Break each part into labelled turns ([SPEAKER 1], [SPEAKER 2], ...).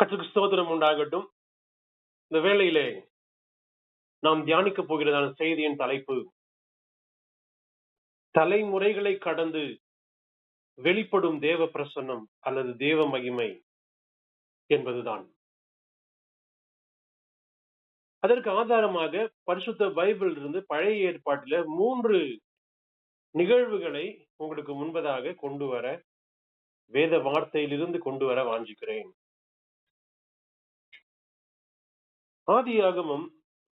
[SPEAKER 1] கற்றுக்கு ஸ்தோத்திரம் உண்டாகட்டும். இந்த வேளையிலே நாம் தியானிக்க போகிறதான செய்தியின் தலைப்பு தலைமுறைகளை கடந்து வெளிப்படும் தேவ பிரசன்னம் அல்லது தேவ மகிமை என்பதுதான். அதற்கு ஆதாரமாக பரிசுத்த பைபிள் இருந்து பழைய ஏற்பாட்டில மூன்று நிகழ்வுகளை உங்களுக்கு முன்பதாக கொண்டு வர வேத வார்த்தையிலிருந்து கொண்டு வர வாஞ்சிக்கிறேன். ஆதியாகமம்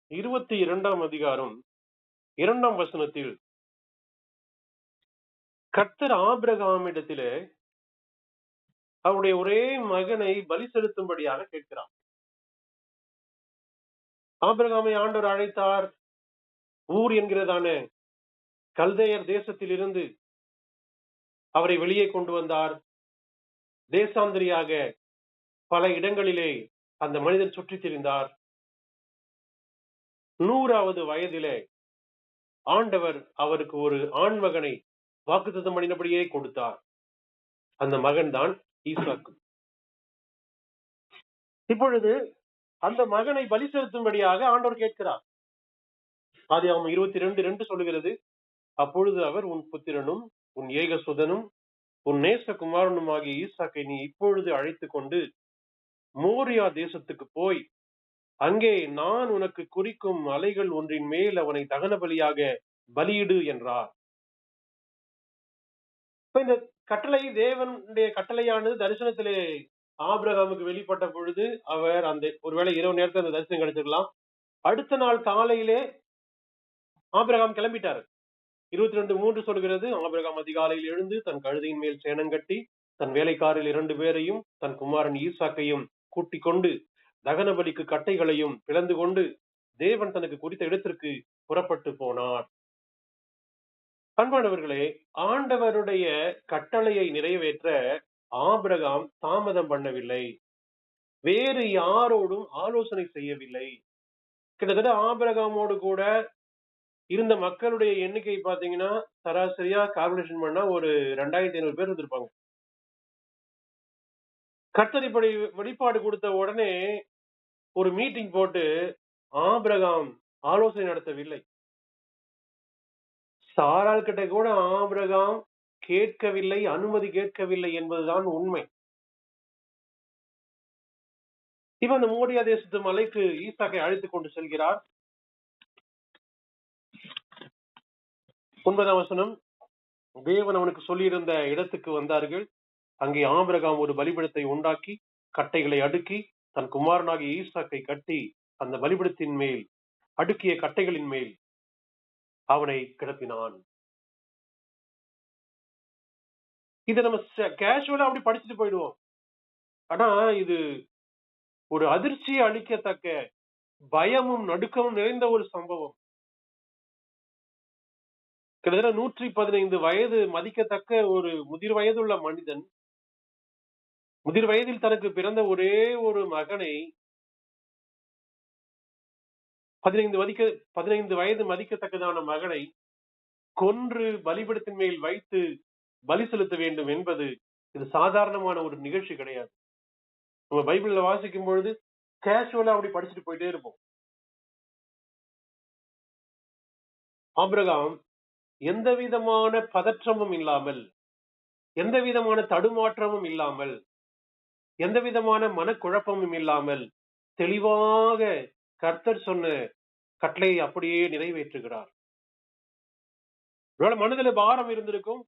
[SPEAKER 1] இருபத்தி இரண்டாம் அதிகாரம் இரண்டாம் வசனத்தில் கர்த்தர் ஆபிரகாமிடத்திலே அவருடைய ஒரே மகனை பலி செலுத்தும்படியாக கேட்கிறார். ஆபிரகாமை ஆண்டவர் அழைத்தார். ஊர் என்கிறதான கல்தையர் தேசத்தில் இருந்து அவரை வெளியே கொண்டு வந்தார். தேசாந்திரியாக பல இடங்களிலே அந்த மனிதன் சுற்றித் திரிந்தார் நூறாவது வயதிலே ஆண்டவர் அவருக்கு ஒரு ஆண் மகனை வாக்குத்தத்தம் பண்ணினபடியே கொடுத்தார். அந்த மகன் தான் ஈசாக்கு. இப்பொழுது அந்த மகனை பலி செலுத்தும்படியாக ஆண்டவர் கேட்கிறார். ஆதி அவன் இருபத்தி ரெண்டு ரெண்டு சொல்லுகிறது அப்பொழுது அவர் உன் புத்திரனும் உன் ஏக சுதனும் உன் நேச குமாரனும் ஆகிய ஈசாக்கை நீ இப்பொழுது அழைத்து கொண்டு மோரியா தேசத்துக்கு போய் அங்கே நான் உனக்கு குறிக்கும் அலைகள் ஒன்றின் மேல் அவனை தகன பலியாக பலியிடு என்றார். இப்ப இந்த கட்டளை தேவனுடைய கட்டளையானது தரிசனத்திலே ஆபிரகாமுக்கு வெளிப்பட்ட பொழுது அவர் அந்த ஒருவேளை இரவு நேரத்தில் அந்த தரிசனம் கிடைச்சிருக்கலாம். அடுத்த நாள் காலையிலே ஆபிரகாம் கிளம்பிட்டாரு. இருபத்தி ரெண்டு மூன்று சொல்கிறது ஆபிரகாம் அதிகாலையில் எழுந்து தன் கழுதையின் மேல் சேனம் கட்டி தன் வேலைக்காரில் இரண்டு பேரையும் தன் குமாரன் ஈசாக்கையும் கூட்டிக் கொண்டு தகன பலிக்கு கட்டைகளையும் பிளந்து கொண்டு தேவன் தனக்கு குறித்த இடத்திற்கு புறப்பட்டு போனார். அன்பானவர்களே ஆண்டவருடைய கட்டளையை நிறைவேற்ற ஆபிரகாம் தாமதம் பண்ணவில்லை. வேறு யாரோடும் ஆலோசனை செய்யவில்லை. கிட்டத்தட்ட ஆபிரகாமோடு கூட இருந்த மக்களுடைய எண்ணிக்கை பாத்தீங்கன்னா சராசரியா கால்குலேஷன் பண்ணா ஒரு ரெண்டாயிரத்தி ஐநூறு பேர் இருந்திருப்பாங்க. கர்த்தர் இப்படி வெளிப்பாடு கொடுத்த உடனே ஒரு மீட்டிங் போட்டு ஆபிரகாம் ஆலோசனை நடத்தவில்லை. சாரால் கிட்ட கூட ஆபிரகாம் கேட்கவில்லை அனுமதி கேட்கவில்லை என்பதுதான் உண்மை. இப்ப அந்த மோடியா தேசத்து மலைக்கு ஈசாக்கை அழைத்துக் கொண்டு செல்கிறார். ஒன்பதாம் வசனம் தேவன் அவனுக்கு சொல்லியிருந்த இடத்துக்கு வந்தார்கள். அங்கே ஆபிரகாம் ஒரு பலிபடத்தை உண்டாக்கி கட்டைகளை அடுக்கி தன் குமாரனாகிய ஈசாக்கை கட்டி அந்த பலிபிடத்தின் மேல் அடுக்கிய கட்டைகளின் மேல் அவனை கிளப்பினான். இதை நம்ம கேஷுவலா அப்படி படிச்சுட்டு போயிடுவோம். ஆனா இது ஒரு அதிர்ச்சியை அளிக்கத்தக்க பயமும் நடுக்கமும் நிறைந்த ஒரு சம்பவம். கிட்டத்தட்ட நூற்றி பதினைந்து வயது மதிக்கத்தக்க ஒரு முதிர் வயதுள்ள மனிதன் முதிர் வயதில் தனக்கு பிறந்த ஒரே ஒரு மகனை பதினைந்து மதிக்க பதினைந்து வயது மதிக்கத்தக்கதான மகனை கொன்று பலிபடத்தின் மேல் வைத்து பலி செலுத்த வேண்டும் என்பது இது சாதாரணமான ஒரு நிகழ்ச்சி கிடையாது. நம்ம பைபிள்ல வாசிக்கும் பொழுது கேஷுவலா அப்படி படிச்சுட்டு போயிட்டே இருப்போம். ஆபிரகாம் எந்த விதமான பதற்றமும் இல்லாமல் எந்த விதமான தடுமாற்றமும் இல்லாமல் எந்த விதமான மனக்குழப்பமும் இல்லாமல் தெளிவாக கர்த்தர் சொன்ன கட்டளையை அப்படியே நிறைவேற்றுகிறார். ஒருவேளை மனதில பாரம் இருந்திருக்கும்.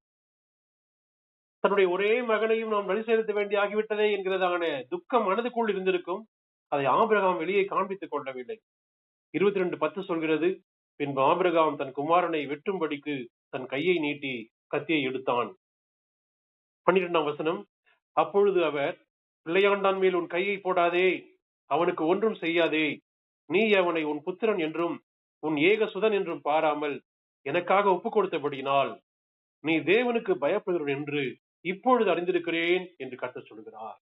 [SPEAKER 1] தன்னுடைய ஒரே மகனையும் நாம் வழி செலுத்த வேண்டி ஆகிவிட்டதே என்கிறதான துக்கம் மனதுக்குள் இருந்திருக்கும். அதை ஆபிரகாம் வெளியே காண்பித்துக் கொள்ளவில்லை. இருபத்தி ரெண்டு பத்து சொல்கிறது பின்பு ஆபிரகாம் தன் குமாரனை வெட்டும்படிக்கு தன் கையை நீட்டி கத்தியை எடுத்தான். பன்னிரெண்டாம் வசனம் அப்பொழுது அவர் பிள்ளையாண்டான் மேல் உன் கையை போடாதே. அவனுக்கு ஒன்றும் செய்யாதே. நீ அவனை உன் புத்திரன் என்றும் உன் ஏக சுதன் என்றும் பாராமல் எனக்காக ஒப்பு கொடுத்தபடியினால் நீ தேவனுக்கு பயப்படுகிறவன் என்று இப்பொழுது அறிந்திருக்கிறேன் என்று கத்த சொல்கிறார்.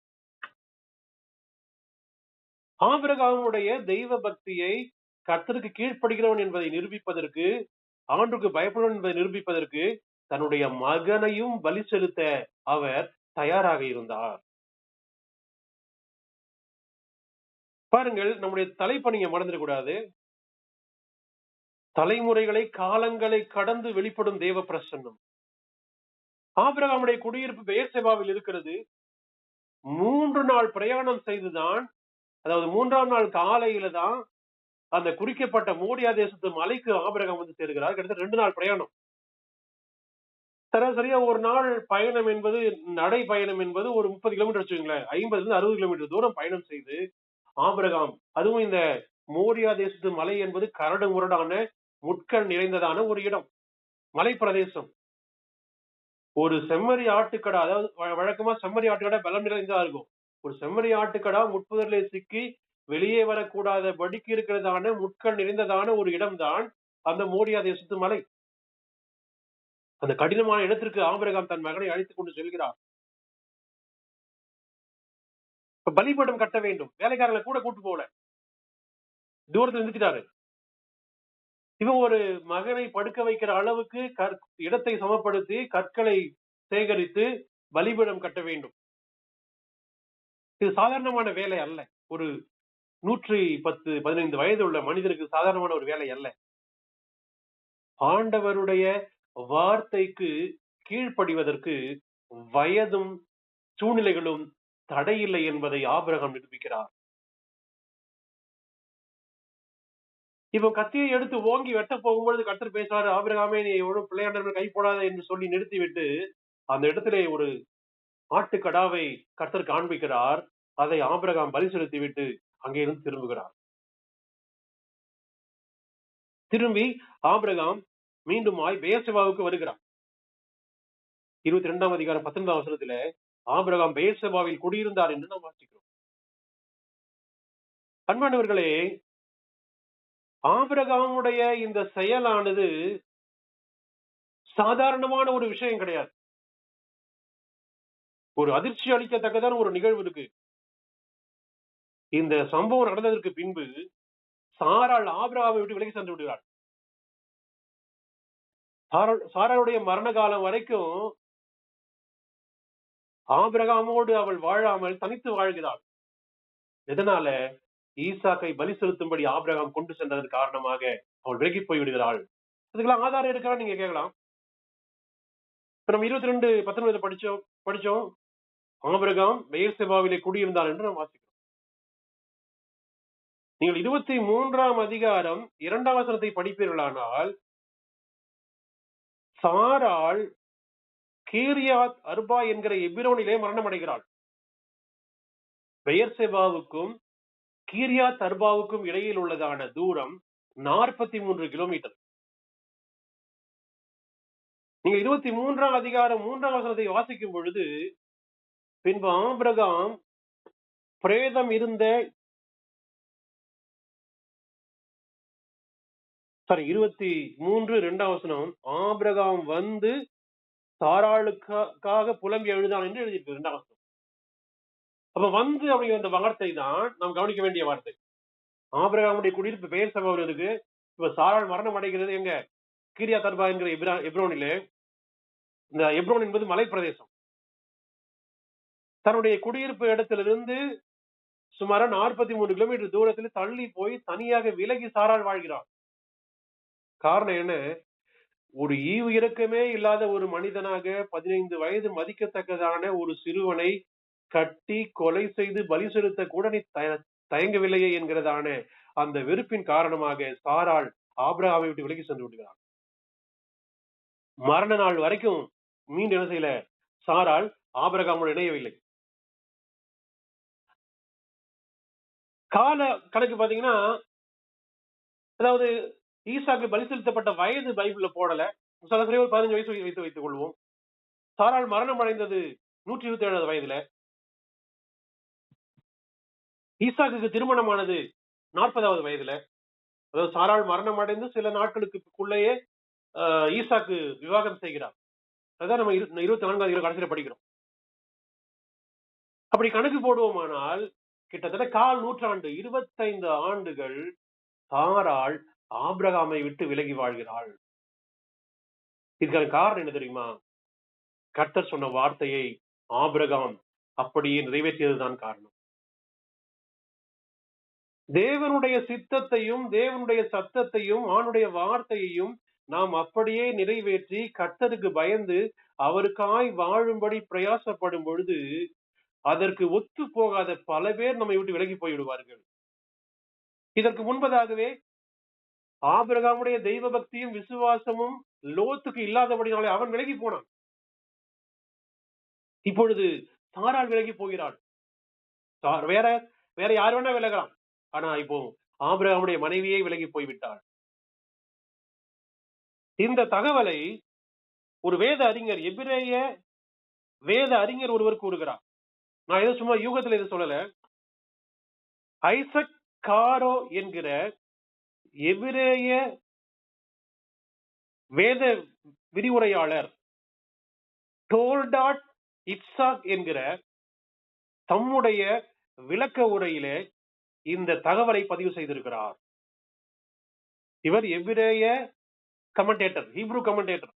[SPEAKER 1] ஆபிரகாமுடைய தெய்வ பக்தியை கர்த்தருக்கு கீழ்ப்படுகிறவன் என்பதை நிரூபிப்பதற்கு ஆண்டுக்கு பயப்படுவன் என்பதை நிரூபிப்பதற்கு தன்னுடைய மகனையும் பலி செலுத்த அவர் தயாராக இருந்தார். பாருங்கள் நம்முடைய தலைப்பை நீங்க மறந்துடக்கூடாது தலைமுறைகளை காலங்களை கடந்து வெளிப்படும் தேவ பிரசன்னம். ஆபிரகாமுடைய குடியிருப்பு பெயர்செபாவில் இருக்கிறது. மூன்று நாள் பிரயாணம் செய்துதான் அதாவது மூன்றாம் நாள் காலையில தான் அந்த குறிக்கப்பட்ட மோடியா தேசத்து மலைக்கு ஆபிரகாம் வந்து சேர்கிறார். கிட்டத்தட்ட ரெண்டு நாள் பிரயாணம். சராசரியா ஒரு நாள் பயணம் என்பது நடை பயணம் என்பது ஒரு முப்பது கிலோமீட்டர் வச்சுக்கோங்களேன். ஐம்பதுல இருந்து அறுபது கிலோமீட்டர் தூரம் பயணம் செய்து ஆபிரகாம். அதுவும் இந்த மோரியா தேசத்து மலை என்பது கரடு முரடான முட்கள் நிறைந்ததான ஒரு இடம். மலை பிரதேசம் ஒரு செம்மறி ஆட்டுக்கடா அதாவது வ- வழக்கமா செம்மறி ஆட்டுக்கடா பலம் நிறைந்ததா இருக்கும். ஒரு செம்மறி ஆட்டுக்கடா முட்புதரிலே சிக்கி வெளியே வரக்கூடாத படிக்கு இருக்கிறதான முட்கள் நிறைந்ததான ஒரு இடம்தான் அந்த மோரியா தேசத்து மலை. அந்த கடினமான இடத்திற்கு ஆபிரகாம் தன் மகனை அழைத்துக் கொண்டு செல்கிறார். இப்ப பலிபீடம் கட்ட வேண்டும். வேலைக்காரங்களை கூட கூட்டு போகல. தூரத்துல நிறுத்திட்டாரு. இவன் ஒரு மகனை படுக்க வைக்கிற அளவுக்கு கற் இடத்தை சமப்படுத்தி கற்களை சேகரித்து பலிபீடம் கட்ட வேண்டும். இது சாதாரணமான வேலை அல்ல. ஒரு நூற்றி பத்து பதினைந்து வயது உள்ள மனிதருக்கு சாதாரணமான ஒரு வேலை அல்ல. ஆண்டவருடைய வார்த்தைக்கு கீழ்ப்படிவதற்கு வயதும் சூழ்நிலைகளும் தடையில்லை என்பதை ஆபிரகம் நிரூபிக்கிறார். இப்போ கத்தியை எடுத்து ஓங்கி வெட்ட போகும்பொழுது கத்தர் பேசுறாரு ஆபிரகாமே நீ எவ்வளவு பிள்ளையாண்டர்கள் கை போடாத என்று சொல்லி நிறுத்திவிட்டு அந்த இடத்துல ஒரு ஆட்டுக்கடாவை கர்த்தர் காண்பிக்கிறார். அதை ஆபிரகாம் பலி செலுத்தி விட்டு அங்கே இருந்து திரும்புகிறார். திரும்பி ஆபிரகாம் மீண்டுமாய் பெயர்செபாவுக்கு வருகிறார். இருபத்தி ரெண்டாம் அதிகாரம் பத்தொன்பதாம் வசனத்துல ஆபிரகாம் பெயர்செபாவில் குடியிருந்தார் என்று நாம் வாசிக்கிறோம். அன்பானவர்களே ஆபிரகாமுடைய இந்த செயலானது சாதாரணமான ஒரு விஷயம் கிடையாது. ஒரு அதிர்ச்சி அளிக்கத்தக்கதான ஒரு நிகழ்வு இருக்கு. இந்த சம்பவம் நடந்ததற்கு பின்பு சாராள் ஆபிரகாமை விட்டு விலகி சென்று விடுகிறாள். சாராளுடைய மரண காலம் வரைக்கும் ஆபிரகாமோடு அவள் வாழாமல் தனித்து வாழ்கிறாள். இதனால ஈசாக்கை பலி செலுத்தும்படி ஆபிரகாம் கொண்டு சென்றதன் காரணமாக அவள் விலகி போய் விடுகிறாள். ஆதாரம் இருக்கா நீங்க கேட்கலாம். இப்ப நம்ம இருபத்தி ரெண்டு பத்தொன்பதுல படிச்சோம் படிச்சோம். ஆபிரகாம் பெயர்செபாவிலே குடியிருந்தார் என்று நாம் வாசிக்கிறோம். நீங்கள் இருபத்தி மூன்றாம் அதிகாரம் இரண்டாம் வசனத்தை படிப்பீர்களானால் சாராள் கீரியாத் அர்பா என்கிற எபிரோனிலே மரணம் அடைகிறாள் பெயர்செபாவுக்கும் கீரியாத் அர்பாவுக்கும் இடையில் உள்ளதான தூரம் நாற்பத்தி மூன்று கிலோமீட்டர். நீங்க இருபத்தி மூன்றாம் அதிகாரம் மூன்றாம் வசனத்தை வாசிக்கும் பொழுது பின்பு ஆபிரகாம் பிரேதம் இருந்த சாரி இருபத்தி மூன்று இரண்டாம் வசனம் ஆபிரகாம் வந்து சாராளுக்காக புலம்பி எழுதான் என்று எழுதியிருக்கு இரண்டாம் வசனம் அப்ப வந்து அப்படிங்கிற அந்த வார்த்தை தான் நாம் கவனிக்க வேண்டிய வார்த்தை. ஆபிரகாமுடைய குடியிருப்பு பெயர் சம்பவம் இருக்கு இப்ப சாராள் மரணம் அடைகிறது எங்க? கீரியா தர்பா என்கிற எப்ரா- எப்ரோனிலே இந்த எப்ரோன் என்பது மலைப்பிரதேசம். தன்னுடைய குடியிருப்பு இடத்திலிருந்து சுமார் நாற்பத்தி மூணு கிலோமீட்டர் தூரத்தில் தள்ளி போய் தனியாக விலகி சாராள் வாழ்கிறார் காரணம் என்ன? ஒரு ஈவு இறக்கமே இல்லாத ஒரு மனிதனாக பதினைந்து வயது மதிக்கத்தக்கதான ஒரு சிறுவனை கட்டி கொலை செய்து பலி செலுத்த கூட நீ தய- தயங்கவில்லையே என்கிறதான அந்த வெறுப்பின் காரணமாக சாரால் ஆப்ரஹாமை விட்டு விலகி சென்று விடுகிறார் மரண நாள் வரைக்கும் மீண்டும் என்ன செய்யல? சாரால் ஆபரகாமோடு இணையவில்லை. கால கணக்கு பாத்தீங்கன்னா அதாவது ஈசாக்கு பலி செலுத்தப்பட்ட வயது பைபிள்ல போடல. சராசரி ஒரு பதினஞ்சு வயசு வைத்து வைத்துக் கொள்வோம். சாரால் மரணம் அடைந்தது நூற்றி இருபத்தி ஏழாவது வயதுல. ஈசாக்கு திருமணமானது நாற்பதாவது வயதுல. அதாவது சாரால் மரணம் அடைந்து சில நாட்களுக்குள்ளேயே ஆஹ், ஈசாக்கு விவாகம் செய்கிறார். அதான் நம்ம இரு- இருபத்தி நான்காவது அதிகாரம் கடைசியில படிக்கிறோம். அப்படி கணக்கு போடுவோமானால் கிட்டத்தட்ட கால் நூற்றாண்டு இருபத்தைந்து ஆண்டுகள் சாரால் ஆபிரகாமை விட்டு விலகி வாழ்கிறாள். இதுக்கான காரணம் என்ன தெரியுமா? கர்த்தர் சொன்ன வார்த்தையை ஆபிரகாம் அப்படியே நிறைவேற்றியதுதான் காரணம். தேவனுடைய சித்தத்தையும் தேவனுடைய சத்தத்தையும் ஆணுடைய வார்த்தையையும் நாம் அப்படியே நிறைவேற்றி கர்த்தருக்கு பயந்து அவருக்காய் வாழும்படி பிரயாசப்படும் பொழுது அதற்கு ஒத்து போகாத பல பேர் நம்மை விட்டு விலகி போய்விடுவார்கள். இதற்கு முன்பதாகவே ஆபிரகாமுடைய தெய்வ பக்தியும் விசுவாசமும் லோத்துக்கு இல்லாதபடினாலே அவன் விலகி போனான். இப்பொழுது சாரால் விலகி போகிறாள். வேற வேற யார் வேணா விலகலாம். ஆனா இப்போ ஆபிரகாமுடைய மனைவியே விலகி போய்விட்டாள். இந்த தகவலை ஒரு வேத அறிஞர் எபிரேய வேத அறிஞர் ஒருவர் கூறுகிறார். நான் ஏதோ சும்மா யூகத்துல இதை சொல்லல. ஐசக் காரோ என்கிற எபிரேய வேத விரிவுரையாளர் டோல்டாட் இப்சாக் என்கிற தம்முடைய விளக்க உரையிலே இந்த தகவலை பதிவு செய்திருக்கிறார். இவர் எபிரேய கமெண்டேட்டர் ஹீப்ரு கமெண்டேட்டர்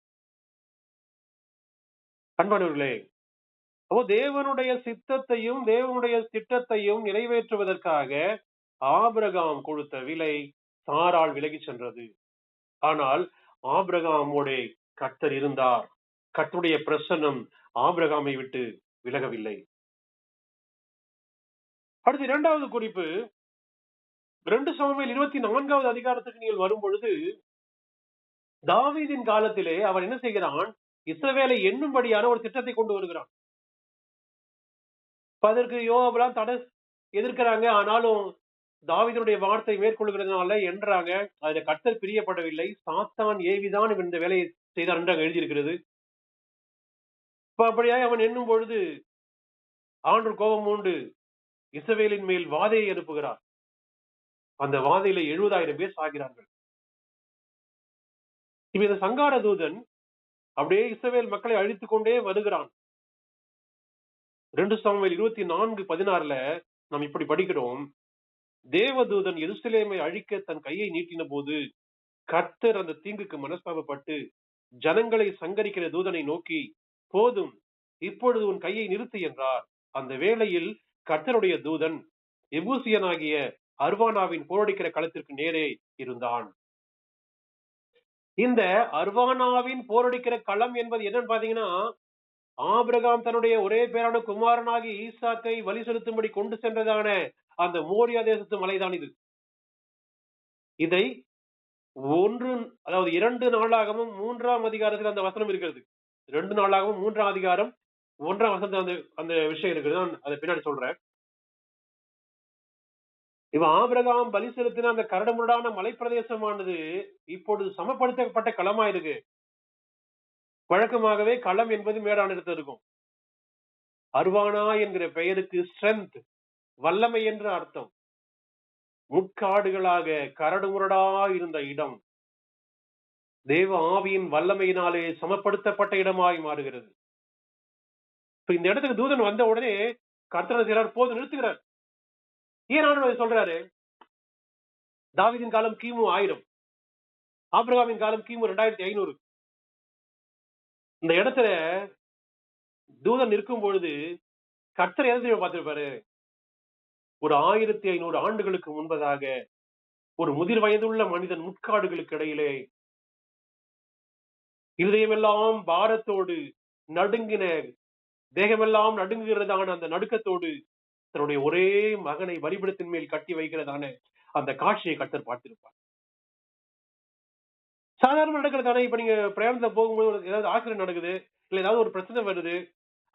[SPEAKER 1] அன்பானவர்களே அப்போ தேவனுடைய சித்தத்தையும் தேவனுடைய திட்டத்தையும் நிறைவேற்றுவதற்காக ஆபிரகாம் கொடுத்த விலை சாரால் விலகி சென்றது. ஆனால் ஆபிரகாமோட கர்த்தர் இருந்தார். கர்த்தருடைய பிரசன்னம் ஆபிரகாமை விட்டு விலகவில்லை. அடுத்து இரண்டாவது குறிப்பு. ரெண்டு சாமுவேல் இருபத்தி நான்காவது அதிகாரத்துக்கு நீங்கள் வரும் பொழுது தாவீதின் காலத்திலே அவர் என்ன செய்கிறான்? இஸ்ரவேலை எண்ணும்படியான ஒரு திட்டத்தை கொண்டு வருகிறான். அதற்கு யோகாபெல்லாம் தடை எதிர்க்கிறாங்க. ஆனாலும் தாவிதனுடைய வார்த்தை மேற்கொள்கிறதுனால என்றாங்க அதுல கர்த்தர் பிரியப்படவில்லை. சாத்தான் ஏவிதான் இவன் இந்த வேலையை செய்தார் என்று எழுதியிருக்கிறது. இப்ப அப்படியாக அவன் எண்ணும் பொழுது ஆண்டு கோபம் உண்டு இசவேலின் மேல் வாதையை அனுப்புகிறார் அந்த வாதையில எழுபதாயிரம் பேர் சாகிறார்கள். இப்ப இந்த சங்கார தூதன் அப்படியே இஸ்ரவேல் மக்களை அழித்துக் கொண்டே வருகிறான். ரெண்டு சாமுவேல் இருபத்தி நான்கு பதினாறுல நாம் இப்படி படிக்கிறோம். தேவதூதன் எருசலேமை அழிக்க தன் கையை நீட்டின போது கர்த்தர் அந்த தீங்குக்கு மனஸ்தாபப்பட்டு ஜனங்களை சங்கரிக்கிற தூதனை நோக்கி போதும் இப்பொழுது உன் கையை நிறுத்து என்றார். அந்த வேளையில் கர்த்தருடைய தூதன் எபூசியனாகிய அர்வானாவின் போரடிக்கிற களத்திற்கு நேரே இருந்தான். இந்த அர்வானாவின் போரடிக்கிற களம் என்பது என்னன்னு பாத்தீங்கன்னா ஆபிரகாம் தன்னுடைய ஒரே பேரான குமாரனாகி ஈசாக்கை வழி செலுத்தும்படி கொண்டு சென்றதான அந்த மோரியா தேசத்து மலைதான் இது. இதை ஒன்று அதாவது இரண்டு நாளாகவும் மூன்றாம் அதிகாரத்தில் அந்த வசனம் இருக்கிறது. ரெண்டு நாளாகவும் மூன்றாம் அதிகாரம் ஒன்றாம் வசனத்தில் அந்த அந்த விஷயம் இருக்குது. நான் அதை பின்னாடி சொல்றேன். இவன் ஆபிரகாம் பலி செலுத்தின அந்த கரடுமுரடான மலைப்பிரதேசமானது இப்பொழுது சமப்படுத்தப்பட்ட களமா இருக்கு வழக்கமாகவே களம் என்பது மேடான இடத்துல இருக்கும் அருவானா என்கிற பெயருக்கு ஸ்ட்ரென்த் வல்லமை என்று அர்த்தம். உட்காடுகளாக கரடுமுரடா இருந்த இடம். தேவ ஆவியின் வல்லமையினாலே சமப்படுத்தப்பட்ட இடமாய் மாறுகிறது. இப்ப இந்த இடத்துக்கு தூதன் வந்த உடனே கர்த்தர் செய்றார் போது நிறுத்துகிறார். ஏன் ஆண்டவர் சொல்றாரு? தாவிதின் காலம் கிமு ஆயிரம். ஆப்ரகாமின் காலம் கிமு ரெண்டாயிரத்தி ஐநூறு. இந்த இடத்துல தூதன் நிற்கும் பொழுது கர்த்தர் எதை பார்த்திருப்பாரு? ஒரு ஆயிரத்தி ஐநூறு ஆண்டுகளுக்கு முன்பதாக ஒரு முதிர் வயதுள்ள மனிதன் முட்காடுகளுக்கு இடையிலே இருதயமெல்லாம் பாரத்தோடு நடுங்கின தேகமெல்லாம் நடுங்குகிறதான அந்த நடுக்கத்தோடு தன்னுடைய ஒரே மகனை பலிபீடத்தின் மேல் கட்டி வைக்கிறதான அந்த காட்சியை கத்தர் பார்த்திருப்பார். சாதாரண நடக்கிறதானே இப்ப நீங்க பிரயாணத்துல போகும்போது ஏதாவது ஆக்சிடென்ட் நடக்குது இல்ல ஏதாவது ஒரு பிரச்சனை வருது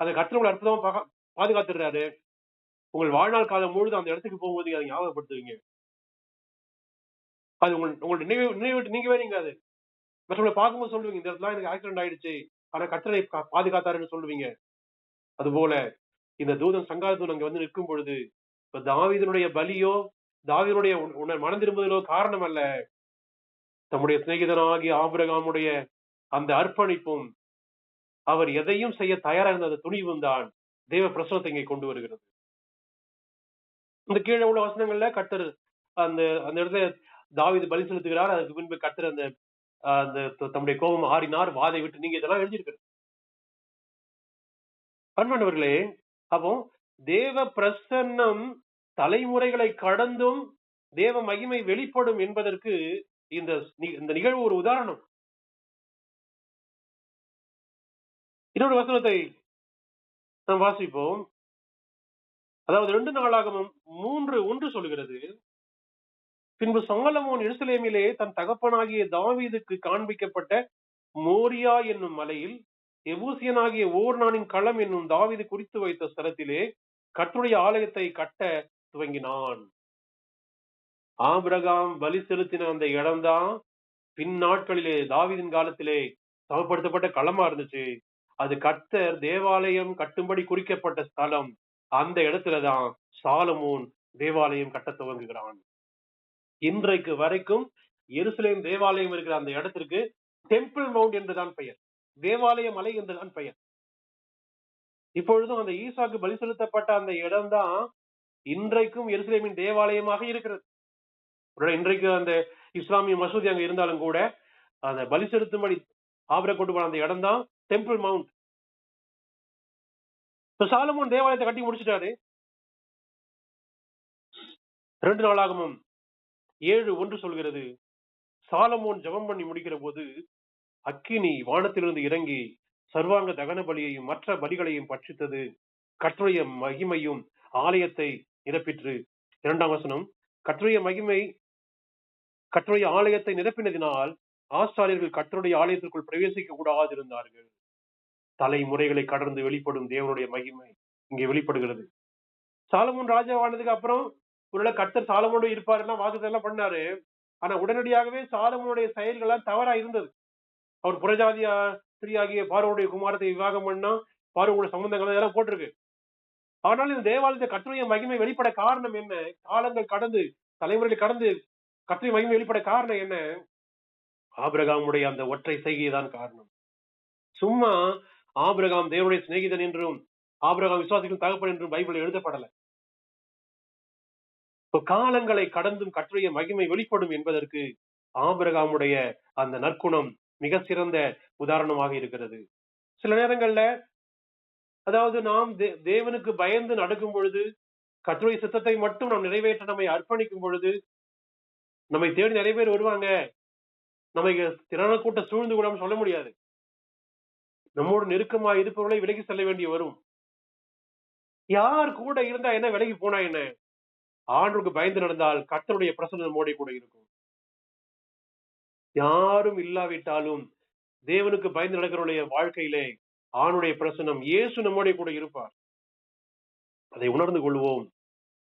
[SPEAKER 1] அந்த கர்த்தர் உங்களை அற்புதமா பாதுகாத்துடுறாரு. உங்கள் வாழ்நாள் காலம் முழுது அந்த இடத்துக்கு போகும்போது அதை ஞாபகப்படுத்துவீங்க. அது உங்கள் உங்களோட நினைவு நினைவு விட்டு நீங்க அது. மற்றவங்களை பார்க்கும்போது சொல்லுவீங்க இந்த இடத்துல எனக்கு ஆக்சிடென்ட் ஆயிடுச்சு. ஆனா கட்டளை பாதுகாத்தாருன்னு சொல்லுவீங்க. அதுபோல இந்த தூதன் சங்கார தூதன் அங்க வந்து நிற்கும் பொழுது இப்ப தாவிதனுடைய பலியோ தாவிதனுடைய உன்னை உண- காரணம் அல்ல தம்முடைய சிநேகிதனாகிய ஆபிரகாமுடைய அந்த அர்ப்பணிப்பும் அவர் எதையும் செய்ய தயாரா இருந்த அந்த துணிவும் தான் தெய்வ பிரசனத்தை இங்கே கொண்டு வருகிறது. இந்த கீழே உள்ள வசனங்கள்ல கர்த்தர் அந்த அந்த இடத்துல தாவிது பலி செலுத்துகிறார். அதுக்கு பின்பு கர்த்தர் அந்த அந்த தம்முடைய கோபம் ஆறினார். வாதை விட்டு நீங்க இதெல்லாம் எழுதியிருக்கிறது அன்பானவர்களே அப்போ தேவ பிரசன்னம் தலைமுறைகளை கடந்தும் தேவ மகிமை வெளிப்படும் என்பதற்கு இந்த இந்த நிகழ்வு ஒரு உதாரணம். இன்னொரு வசனத்தை நாம் வாசிப்போம். அதாவது ரெண்டு நாளாகவும் மூன்று ஒன்று சொல்கிறது. பின்பு சாலமோன் எருசலேமிலே தன் தகப்பனாகிய தாவீதுக்கு காண்பிக்கப்பட்ட மோரியா என்னும் மலையில் எபூசியனாகிய ஓர்நானின் களம் என்னும் தாவீது குறித்து வைத்த ஸ்தலத்திலே கற்றுடைய ஆலயத்தை கட்ட துவங்கினான். ஆபிரகாம் பலி செலுத்தின அந்த இடம்தான் பின் நாட்களிலே தாவிதின் காலத்திலே சமப்படுத்தப்பட்ட களமா இருந்துச்சு. அது கர்த்தர் தேவாலயம் கட்டும்படி குறிக்கப்பட்ட ஸ்தலம். அந்த இடத்துலதான் சாலமோன் தேவாலயம் கட்ட துவங்குகிறான். இன்றைக்கு வரைக்கும் எருசலேம் தேவாலயம் இருக்கிற அந்த இடத்திற்கு டெம்பிள் மவுண்ட் என்றுதான் பெயர். தேவாலய மலை என்றுதான் பெயர். இப்பொழுதும் அந்த ஈசாக்கு பலி செலுத்தப்பட்ட அந்த இடம்தான் இன்றைக்கும் எருசலேமின் தேவாலயமாக இருக்கிறது. இன்றைக்கு அந்த இஸ்லாமிய மசூதி அங்க இருந்தாலும் கூட அந்த பலி செலுத்தும்படி ஆபரை கொண்டு போன அந்த இடம் தான் டெம்பிள் மவுண்ட் சாலமோன் தேவாலயத்தை கட்டி முடிச்சிட்டாரு. ரெண்டு நாளாகவும் ஏழு ஒன்று சொல்கிறது. சாலமோன் ஜெபம் பண்ணி முடிக்கிற போது அக்கினி வானத்திலிருந்து இறங்கி சர்வாங்க தகன பலியையும் மற்ற பலிகளையும் பட்சித்தது. கற்றுடைய மகிமையும் ஆலயத்தை நிரப்பிற்று. இரண்டாம் வசனம். கற்றுடைய மகிமை கற்றுடைய ஆலயத்தை நிரப்பினதினால் ஆசாரியர்கள் கற்றுடைய ஆலயத்திற்குள் பிரவேசிக்க கூடாது இருந்தார்கள் தலைமுறைகளை கடந்து வெளிப்படும் தேவனுடைய மகிமை இங்கே வெளிப்படுகிறது. சாலமோன் ராஜாவானதுக்கு அப்புறம் ஒருவேளை கர்த்தர் சாலமோடு இருப்பாருலாம் வாக்குதெல்லாம் பண்ணாரு. ஆனா உடனடியாகவே சாலமோனுடைய செயல்கள்லாம் தவறா இருந்தது. அவர் புறஜாதியா ஸ்திரீயாகிய பார்வோடைய குமாரத்தை விவாகம் பண்ணா பார்வோட சம்பந்தங்கள் எல்லாம் போட்டிருக்கு. ஆனால் இந்த தேவாலயத்தை கற்றுடைய மகிமை வெளிப்பட காரணம் என்ன? காலங்கள் கடந்து தலைமுறைகள் கடந்து கற்றுடைய மகிமை வெளிப்பட காரணம் என்ன? ஆபிரகாமுடைய அந்த ஒற்றை செய்கைதான் காரணம். சும்மா ஆபிரகாம் தேவனுடைய சிநேகிதன் என்றும் ஆபிரகாம் விசுவாசிக்கும் தகப்பன் என்றும் பைபிள் எழுதப்படல. இப்போ காலங்களை கடந்தும் கர்த்தருடைய மகிமை வெளிப்படும் என்பதற்கு ஆபிரகாமுடைய அந்த நற்குணம் மிக சிறந்த உதாரணமாக இருக்கிறது. சில நேரங்கள்ல அதாவது நாம் தே- தேவனுக்கு பயந்து நடக்கும் பொழுது கற்றுரை சித்தத்தை மட்டும் நாம் நிறைவேற்ற நம்மை அர்ப்பணிக்கும் பொழுது நம்மை தேடி நிறைய பேர் வருவாங்க. நம்மை திறன கூட்ட சூழ்ந்து கூட சொல்ல முடியாது. நம்மோடு நெருக்கமா இருப்பவர்களை விலகி செல்ல வேண்டி வரும். யார் கூட இருந்தா என்ன விலகி போனா என்ன? ஆண்டுக்கு பயந்து நடந்தால் கர்த்தருடைய பிரசன்னம் நம்மோட கூட இருக்கும். யாரும் இல்லாவிட்டாலும் தேவனுக்கு பயந்து நடக்கிறவருடைய வாழ்க்கையிலே ஆணுடைய பிரசனம் இயேசு நம்மோடைய கூட இருப்பார். அதை உணர்ந்து கொள்வோம்.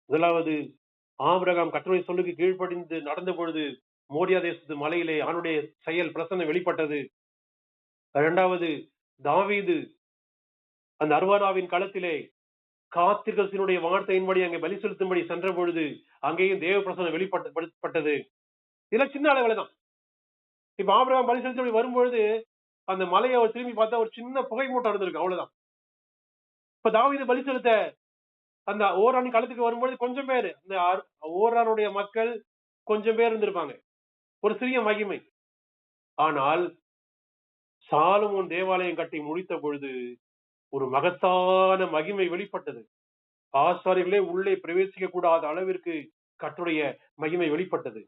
[SPEAKER 1] முதலாவது ஆபிரகாம் கட்டுரை சொல்லுக்கு கீழ்ப்படிந்து நடந்த பொழுது மோரியா தேசத்து மலையிலே ஆணுடைய செயல் பிரசன்னம் வெளிப்பட்டது. இரண்டாவது தாவீது அந்த அர்வானாவின் களத்திலே காத்திர்கசினுடைய வார்த்தையின்படி அங்கே பலி செலுத்தும்படி சென்ற பொழுது அங்கேயும் தேவ பிரசனம் வெளிப்பட்டது. இதெல்லாம் சின்ன அளவுல தான். இப்ப ஆபிரகாம் பலி செலுத்தி வரும்பொழுது அந்த மலையை அவர் திரும்பி பார்த்தா ஒரு சின்ன புகை மூட்டம் இருந்திருக்கு அவ்வளவுதான். இப்ப தாவீது பலி செலுத்த அந்த ஓரானின் களத்துக்கு வரும்பொழுது கொஞ்சம் பேர் அந்த ஓரானுடைய மக்கள் கொஞ்சம் பேர் இருந்திருப்பாங்க. ஒரு சிறிய மகிமை. ஆனால் சாலமோன் தேவாலயம் கட்டி முடித்த பொழுது ஒரு மகத்தான மகிமை வெளிப்பட்டது. ஆசாரிகளே உள்ளே பிரவேசிக்க கூடாத அளவிற்கு கட்டுடைய மகிமை வெளிப்பட்டது.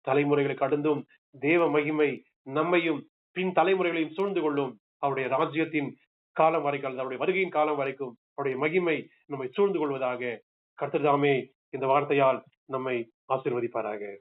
[SPEAKER 1] தலைமுறைகளை கடந்தும் தேவ மகிமை நம்மையும் பின் தலைமுறைகளையும் சூழ்ந்து கொள்ளும். அவருடைய ராஜ்யத்தின் காலம் வரைக்கும் அவருடைய வருகையின் காலம் வரைக்கும் அவருடைய மகிமை நம்மை சூழ்ந்து கொள்வதாக கர்த்தர்தாமே இந்த வார்த்தையால் நம்மை ஆசீர்வதிப்பாராக.